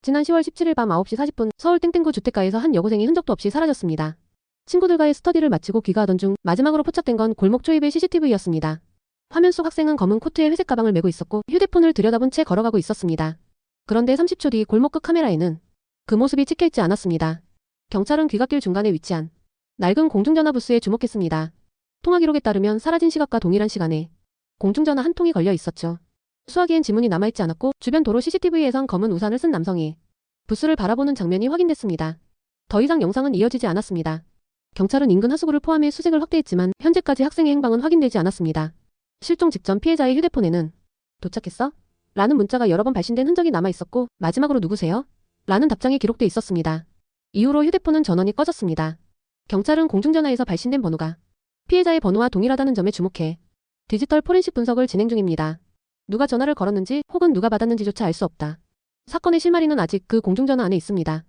지난 10월 17일 밤 9시 40분 서울 땡땡구 주택가에서 한 여고생이 흔적도 없이 사라졌습니다. 친구들과의 스터디를 마치고 귀가하던 중 마지막으로 포착된 건 골목 초입의 CCTV였습니다. 화면 속 학생은 검은 코트에 회색 가방을 메고 있었고 휴대폰을 들여다본 채 걸어가고 있었습니다. 그런데 30초 뒤 골목 끝 카메라에는 그 모습이 찍혀있지 않았습니다. 경찰은 귀갓길 중간에 위치한 낡은 공중전화 부스에 주목했습니다. 통화 기록에 따르면 사라진 시각과 동일한 시간에 공중전화 한 통이 걸려 있었죠. 수화기엔 지문이 남아있지 않았고 주변 도로 CCTV에선 검은 우산을 쓴 남성이 부스를 바라보는 장면이 확인됐습니다. 더 이상 영상은 이어지지 않았습니다. 경찰은 인근 하수구를 포함해 수색을 확대했지만 현재까지 학생의 행방은 확인되지 않았습니다. 실종 직전 피해자의 휴대폰에는 도착했어? 라는 문자가 여러 번 발신된 흔적이 남아 있었고 마지막으로 누구세요? 라는 답장이 기록돼 있었습니다. 이후로 휴대폰은 전원이 꺼졌습니다. 경찰은 공중전화에서 발신된 번호가 피해자의 번호와 동일하다는 점에 주목해 디지털 포렌식 분석을 진행 중입니다. 누가 전화를 걸었는지 혹은 누가 받았는지조차 알 수 없다. 사건의 실마리는 아직 그 공중전화 안에 있습니다.